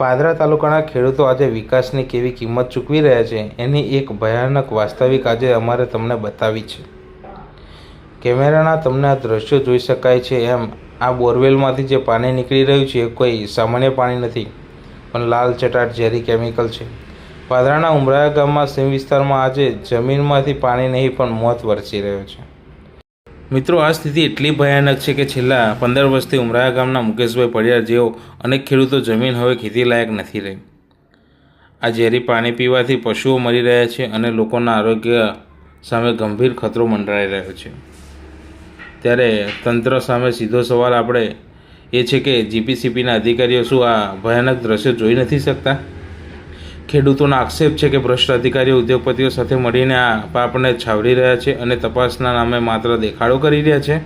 પાદરા તાલુકાના ખેડૂતો આજે વિકાસની કેવી કિંમત ચૂકવી રહ્યા છે એની એક ભયાનક વાસ્તવિક આજે અમારે તમને બતાવી છે. કેમેરાના તમને આ દ્રશ્યો જોઈ શકાય છે એમ આ બોરવેલમાંથી જે પાણી નીકળી રહ્યું છે એ કોઈ સામાન્ય પાણી નથી, પણ લાલ ચટાટ ઝેરી કેમિકલ છે. પાદરાના ઉમરાયા ગામમાં સીમ વિસ્તારમાં આજે જમીનમાંથી પાણી નહીં પણ મોત વરસી રહ્યો છે. મિત્રો, આ સ્થિતિ એટલી ભયાનક છે કે છેલ્લા પંદર વર્ષથી ઉમરાયા ગામના મુકેશભાઈ પડિયાર જેઓ અનેક ખેડૂતો જમીન હવે ખેતી લાયક નથી રહી. આ ઝેરી પાણી પીવાથી પશુઓ મરી રહ્યા છે અને લોકોના આરોગ્ય સામે ગંભીર ખતરો મંડરાઈ રહ્યો છે. ત્યારે તંત્ર સામે સીધો સવાલ આપણે એ છે કે જીપીસીપીના અધિકારીઓ શું આ ભયાનક દ્રશ્યો જોઈ નથી શકતા? ખેડૂતોનો આક્ષેપ છે કે ભ્રષ્ટ અધિકારીઓ ઉદ્યોગપતિઓ સાથે મળીને આ પાપને છાવરી રહ્યા છે અને તપાસના નામે માત્ર દેખાડો કરી રહ્યા છે.